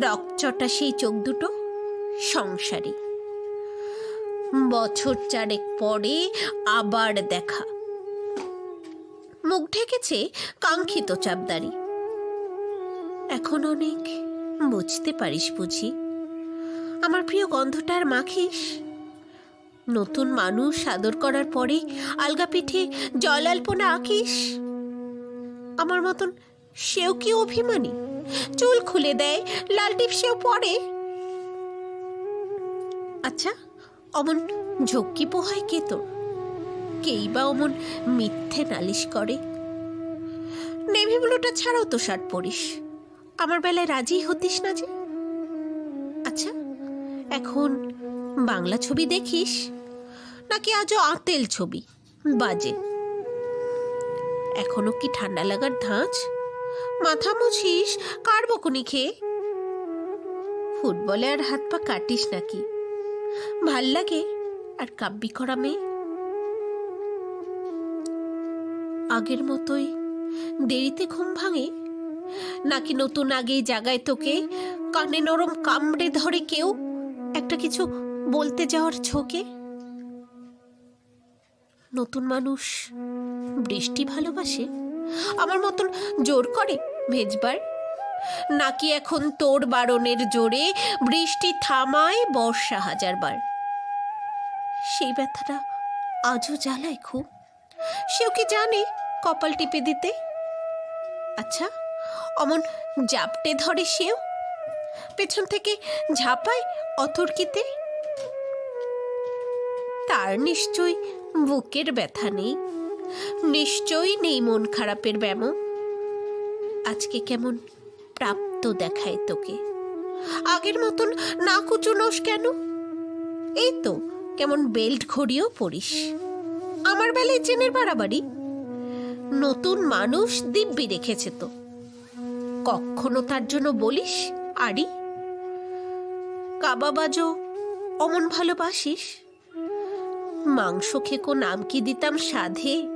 রকচটা সেই চোখ দুটো সংসারী। বছর চারেক পরে আবার দেখা। মুখ ঢেকেছে কাঙ্ক্ষিত চাপদারি। এখন অনেক বুঝতে পারিস বুঝি। আমার প্রিয় গন্ধটার মাখিস। নতুন মানুষ আদর করার পরে আলগা পিঠে জল আলপনা আঁকিস। আমার মতন সেও কি অভিমানী? চুল খুলে দেয়, লাল টিপ সেও পরে আচ্ছা অমন ঝক্কি পোহায় কে তোর? কেই বা অমন মিথ্যে নালিশ করে? নেভি ব্লুটা ছাড়াও তো শার্ট পরিস। আমার বেলায় রাজি হতিস না যে? আচ্ছা এখন বাংলা ছবি দেখিস? নাকি আজও আতেল ছবি? বাজে। এখনও কি ঠান্ডা লাগার ধাঁচ? মাথা মুছিস কার বকুনি খেয়ে। ফুটবলে আর হাত পা কাটিস নাকি? ভালো লাগে আর কাব্যি করা মেয়ে? আগের মতোই দেরিতে ঘুম ভাঙে? নাকি নতুন আগে জাগায় তোকে কানে নরম কামড়ে ধরে কেউ একটা কিছু বলতে যাওয়ার ঝোঁকে? নতুন মানুষ বৃষ্টি ভালোবাসে? আমার মতন জোর করে ভেজবার নাকি এখন তোর বারণের জোরে বৃষ্টি থামায় বর্ষা হাজারবার? সেই ব্যথাটা আজও জ্বালায় খুব। সেও কি জানে কপাল টিপে দিতে? আচ্ছা অমন জাপটে ধরে সেও? পেছন থেকে ঝাঁপায় অতর্কিতে? তার নিশ্চয় বুকের ব্যথা নেই। নিশ্চয়ই নেই মন খারাপের ব্যামো। আজকে কেমন প্রাপ্ত দেখায় তোকে। আগের মতন না কুচুনোস কেন? এই তো, কেমন বেল্ট ঘড়িও পরিস। আমার বেলায় চেনের বাড়াবাড়ি। নতুন মানুষ দিব্যি রেখেছে তো। কখনো তার জন্য বলিস আরি কাবাবাজো অমন ভালোবাসিস? মাংস খেকো নাম কি দিতাম সাধে?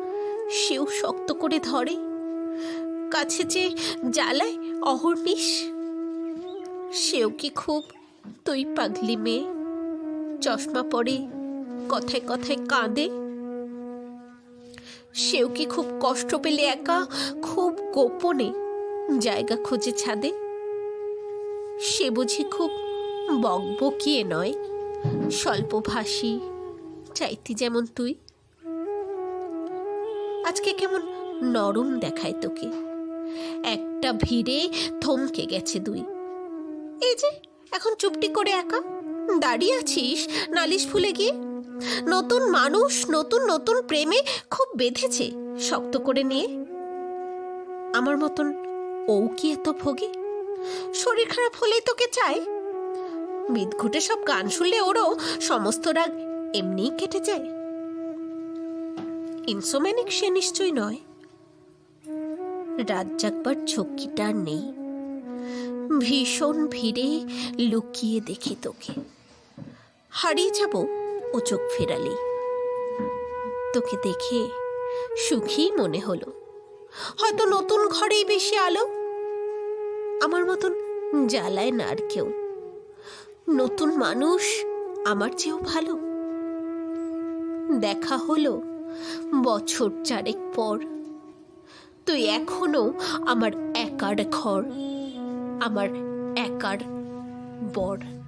সেও শক্ত করে ধরে। কাছে যে জ্বালায় অহর্নিশ সেও কি খুব তুই পাগলি মেয়ে? চশমা পরে কথায় কথায় কাঁদে। সেও কি খুব কষ্ট পেলে একা, খুব গোপনে জায়গা খোঁজে ছাদে? সে বুঝি খুব বকবকিয়ে নয়, স্বল্পভাষী, চাইতি যেমন তুই। আজকে কেমন নরম দেখায় তোকে। একটা ভিড়ে থমকে গেছে দুই। এই যে, এখন চুপটি করে একা? দাঁড়িয়ে আছিস নালিশ ফুলে গিয়ে? নতুন মানুষ, নতুন নতুন প্রেমে খুব বেঁধেছে। শক্ত করে নিয়ে আমার মতন ও কি এত ভোগে? শরীর খারাপ হলেই তোকে চায় বিদঘুটে সব গান শুনলে ওরও সমস্ত রাগ এমনিই কেটে যায়। ইনসোম্যানিক সে নিশ্চয় নয়। রাত ঝক্কিটা নেই। ভীষণ ভিড়ে লুকিয়ে দেখি তোকে। হারিয়ে যাব ও চোখ ফেরালি তোকে দেখে সুখী মনে হলো। হয়তো নতুন ঘরেই বেশি আলো। আমার মতন জ্বালায় না আর কেউ। নতুন মানুষ আমার চেয়েও ভালো। দেখা হলো বছর চারেক পর। তুই এখনও আমার একার ঘর আমার একার বর।